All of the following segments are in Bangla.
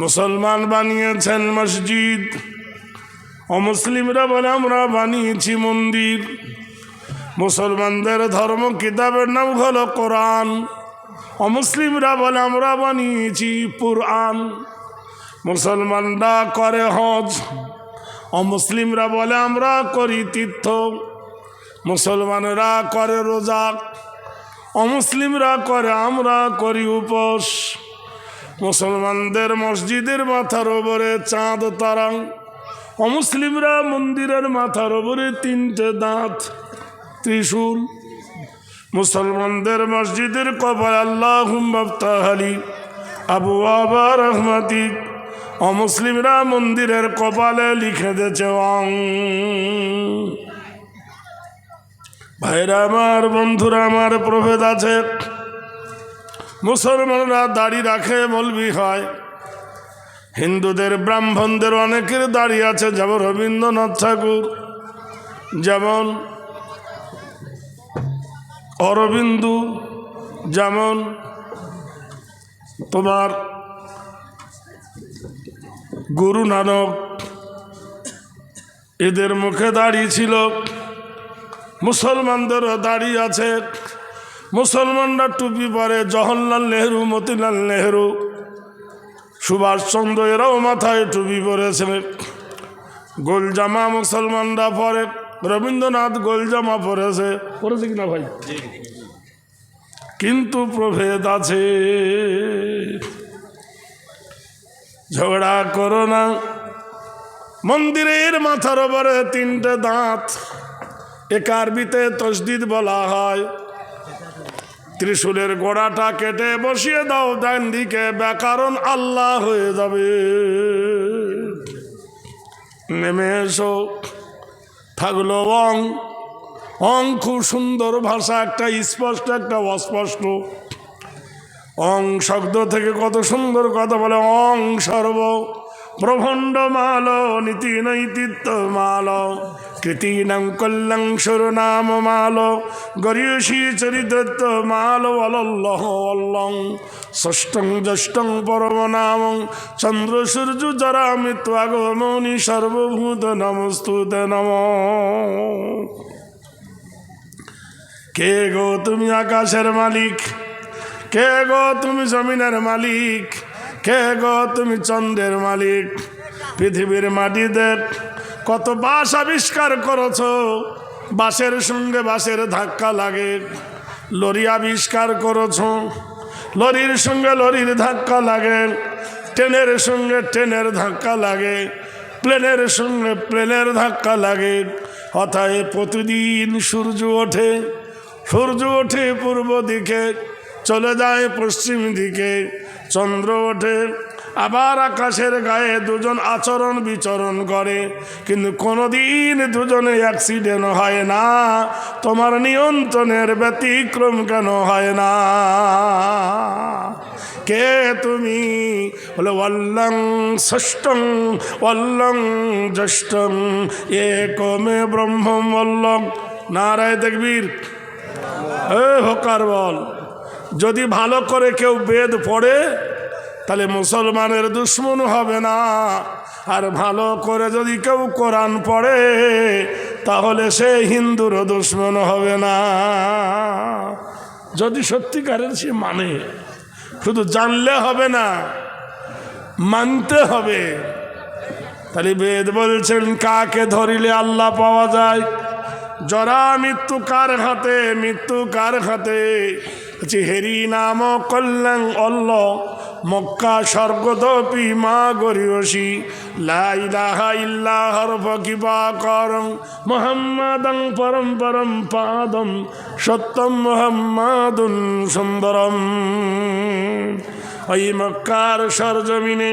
মুসলমান বানিয়েছেন মসজিদ। অমুসলিমরা বলে, আমরা বানিয়েছি মন্দির। মুসলমানদের ধর্ম, কিতাবের নাম হলো কোরআন। অমুসলিমরা বলে, আমরা বানিয়েছি পুরআন। মুসলমানরা করে হজ। অমুসলিমরা বলে, আমরা করি তীর্থ। মুসলমানরা করে রোজা। অমুসলিমরা করে, আমরা করি উপোস। মুসলমানদের মসজিদের মাথার ওপরে চাঁদ তারা, অমুসলিমরা মন্দিরের মাথার ওপরে তিনটে দাঁত, ত্রিশূল। মুসলমানদের মসজিদের কবর আল্লাহ তাহালি আবু আবা রহমাতি। অমুসলিমরা মন্দিরের কপালে লিখে দিয়েছে অং ভাইরা আমার, বন্ধুরা আমার, প্রভেদ আছে। মুসলমানরা দাড়ি রাখে মলবি হয়। হিন্দুদের, ব্রাহ্মণদের অনেকের দাড়ি আছে, যেমন রবীন্দ্রনাথ ঠাকুর, যেমন অরবিন্দু, যেমন তোমার গুরু নানক। এদের মুখে দাড়ি ছিল, মুসলমানদেরও দাড়ি আছে। মুসলমানরা টুপি পরে জওহরলাল নেহরু মতিলাল নেহরু সুভাষচন্দ্র এরাও মাথায় টুপি পরেছে। গোল জামা মুসলমানরা পরে রবীন্দ্রনাথ গোল জামা পরেছে। পরেছে কিনা ভাই? কিন্তু প্রভেদ আছে। ঝগড়া করো না। মন্দিরের মাথার ওপরে তিনটে দাঁত। এক আরবিতে তসদিদ বলা হয়। ত্রিশূলের গোড়াটা কেটে বসিয়ে দাও, ডান দিকে, ব্যাকরণ আল্লাহ হয়ে যাবে। নেমে এসো। থাকল অং। অং খুব সুন্দর ভাষা, একটা স্পষ্ট, একটা অস্পষ্ট। অং শব্দ থেকে কত সুন্দর কথা বলে, অং সর্ব প্রভণ্ড মাল নীতি নৈতিত্ব মাল কৃতিনাং কল্যাং সুরনাম মাল গরিয়সী চরিত্র মাল অলল্লহ অল্লং ষষ্ঠং জ্যেষ্ঠং পরম নাম চন্দ্র সূর্য জরা মৃত্যুগমনি সর্বভূত নমস্তুত নম কে গো তুমি আকাশের মালিক? কে গো তুমি জমিনের মালিক? কে গো তুমি চন্দ্রের মালিক? পৃথিবীর মাটি মাটিতে কত বাস আবিষ্কার করেছ? বাসের সঙ্গে বাসের ধাক্কা লাগে। লরি আবিষ্কার করেছ। লরির সঙ্গে লরির ধাক্কা লাগে। ট্রেনের সঙ্গে ট্রেনের ধাক্কা লাগে। প্লেনের সঙ্গে প্লেনের ধাক্কা লাগে। অথায় প্রতিদিন সূর্য ওঠে। সূর্য ওঠে পূর্ব দিকে, চলে যায় পশ্চিম দিকে। চন্দ্র ওঠে আবার আকাশের গায়ে দুজন আচরণ বিচরণ করে। কিন্তু কোনোদিন দুজনে অ্যাক্সিডেন্ট হয় না। তোমার নিয়ন্ত্রণের ব্যতিক্রম কেন হয় না? কে তুমি? বলে, অল্লং ষষ্ঠং, অল্লং জ্যেষ্ঠং এ কমে ব্রহ্ম অল্লং। নারায় দেখবীর হোকার বল, যদি ভালো করে কেউ বেদ পড়ে তাহলে মুসলমানের দুশ্মন হবে না। আর ভালো করে যদি কেউ কোরআন পড়ে, তাহলে সে হিন্দুরও দুশ্মন হবে না। যদি সত্যিকারের সে মানে শুধু জানলে হবে না, মানতে হবে। তাহলে বেদ বলছেন, কাকে ধরিলে আল্লাহ পাওয়া যায়? জরা মৃত্যু কার হাতে? মৃত্যু কার হাতে? হেরি নাম কল্যাণ অল্ল। মক্কা স্বর্গদপি মা গরিয়সী লাইলাহা ইল্লাহর ফকিবা করং মোহাম্মদং পরম পরম পাদম। সত্যম মোহাম্মদুন সুন্দরম। ওই মক্কার সরজমিনে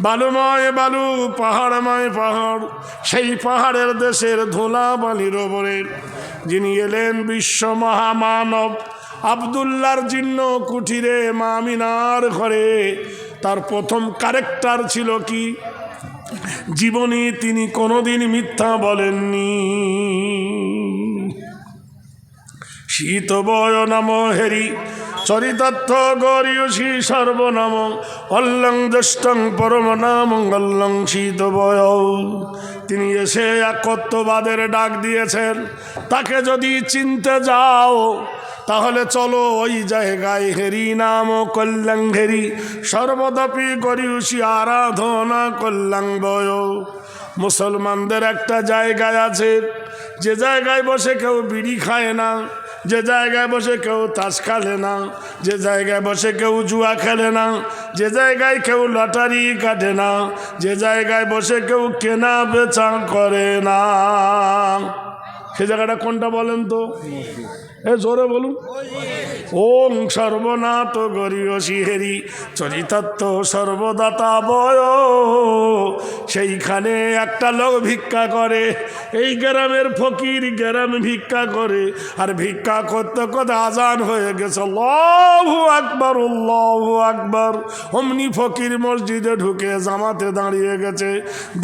বালুময় বালু, পাহাড়ময় পাহাড়, সেই পাহাড়ের দেশের ধুলা বালির ওপরে যিনি এলেন বিশ্ব মহামানব আবদুল্লার জীর্ণ কুঠিরে মামিনার ঘরে। তার প্রথম ক্যারেক্টার ছিল কি? জীবনে তিনি কোনোদিন মিথ্যা বলেননি। শীত বয় নাম হেরি, চরিতার্থ গরিয়সী সর্বনাম, অল্লং দুষ্টং পরম নাম অল্লং শীত বয়। তিনি এসে একত্ববাদের ডাক দিয়েছেন, তাকে যদি চিনতে যাও তাহলে চলো ওই জায়গায় হেরি নাম কল্যাং হেরি সর্বদাপি গরিয়সী আরাধনা কল্যাং বয় মুসলমানদের একটা জায়গায় আছে। যে জায়গায় বসে কেউ বিড়ি খায় না, যে জায়গায় বসে কেউ তাস খেলে না, যে জায়গায় বসে কেউ জুয়া খেলে না, যে জায়গায় কেউ লটারি কাটে না, যে জায়গায় বসে কেউ কেনা বেচা করে না। সে জায়গাটা কোনটা বলেন তো? এ জোরে বলুন। ওং সর্বনাথ গরিয়সী হেরি চরিতাত্ম সর্বদাতা বয়। সেইখানে একটা লোক ভিক্ষা করে, এই গ্রামের ফকির গ্রামে ভিক্ষা করে, আর ভিক্ষা করতে করতে আজান হয়ে গেছে। লহু আকবর লহু আকবর। অমনি ফকির মসজিদে ঢুকে জামাতে দাঁড়িয়ে গেছে।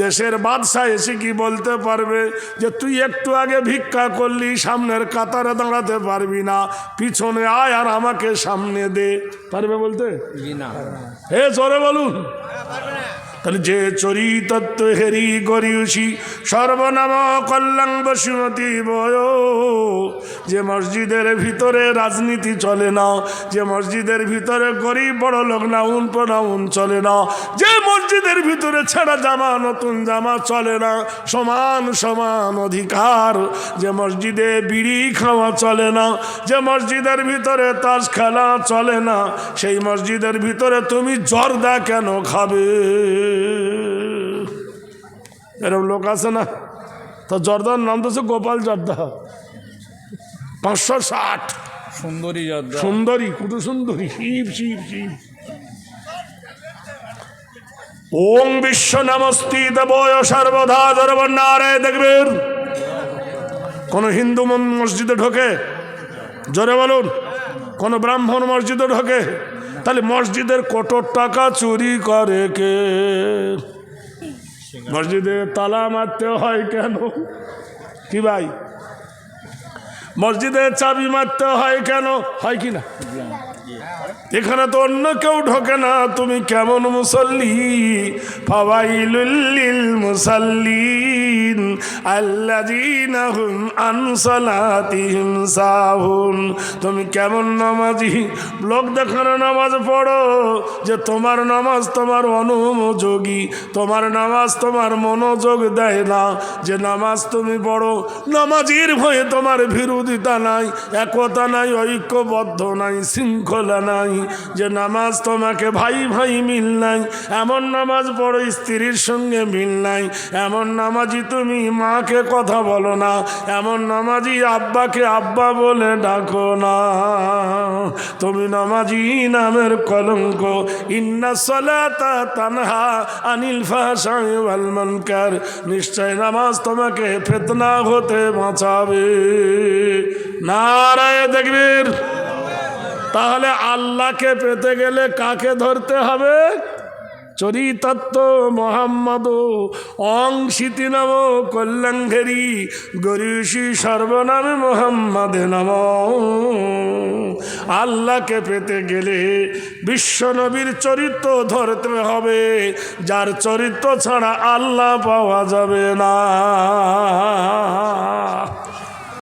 দেশের বাদশাহ এসে কি বলতে পারবে যে, তুই একটু আগে ভিক্ষা করলি, সামনের কাতারে দাঁড়াতে পারবি না পিছনে আয় আর আমাকে সামনে দে। পারবে বলতে? হে জোরে বলুন। তাহলে যে চরিতত্ব হেরি গরিউসি সর্বনাম কল্যাণ বসুমতি বয়। যে মসজিদের ভিতরে রাজনীতি চলে না, যে মসজিদের ভিতরে গরিব বড় লোক নাউন প্রনাউন চলে না, যে মসজিদের ভিতরে ছেঁড়া জামা, নতুন জামা চলে না, সমান সমান অধিকার। যে মসজিদে বিড়ি খাওয়া চলে না, যে মসজিদের ভিতরে তাস খেলা চলে না, সেই মসজিদের ভিতরে তুমি জর্দা কেন খাবে? এরকম লোক আছে না? তো জর্দার নাম তো গোপাল জর্দা। পাঁচশো ষাট। সুন্দরী যদ্দা সুন্দরী কুটু সুন্দরী। শিব শিব শিব। ওং বিশ্ব নমস্তি দেবয় সর্বদা জরবন্নারে দেখবেন কোন হিন্দু মসজিদে ঢোকে? জোরে বলুন কোন ব্রাহ্মণ মসজিদে ঢোকে? তাহলে মসজিদের কত টাকা চুরি করে কে? মসজিদে তালা মারতে হয় কেন? কি ভাই? মসজিদে চাবি মারতে হয় কেন? হয় কি না? এখানে তো অন্য কেউ ঢোকে না। তুমি কেমন মুসল্লি? ফাওয়াইলুল মুসাল্লিন, আল্লাযীনা হুম আন সালাতিহিম সাহুন। তুমি কেমন নামাজি? লোক দেখানো নামাজ পড়ো, যে তোমার নামাজ তোমার অনুমোযোগী, তোমার নামাজ তোমার মনোযোগ দেয় না। যে নামাজ তুমি পড়ো, নামাজির ভয়ে তোমার বিরোধিতা নাই, একতা নাই, ঐক্যবদ্ধ নাই, শৃঙ্খলা নাই। যে নামাজ তোমাকে ভাই ভাই মিল নাই, এমন নামাজ পড়ো স্ত্রীর সঙ্গে মিল নাই, এমন নামাজি তুমি মাকে কথা বলো না, এমন নামাজি আব্বাকে আব্বা বলে ডাকো না। তুমি নামাজি নামের কলঙ্ক, ইন্না সলাতা তানহা আনিল মুনকার, নিশ্চয় নামাজ তোমাকে ফেতনা হতে বাঁচাবে। নারায় দেখবীর তাহলে আল্লাহকে পেতে গেলে কাকে ধরতে হবে? চরিতত্ত্ব মোহাম্মদ অংশিতি নম কল্যাঙ্ঘেরি গরিষি সর্বনামে মোহাম্মদে নম। আল্লাহকে পেতে গেলে বিশ্বনবীর চরিত্র ধরতে হবে, যার চরিত্র ছাড়া আল্লাহ পাওয়া যাবে না।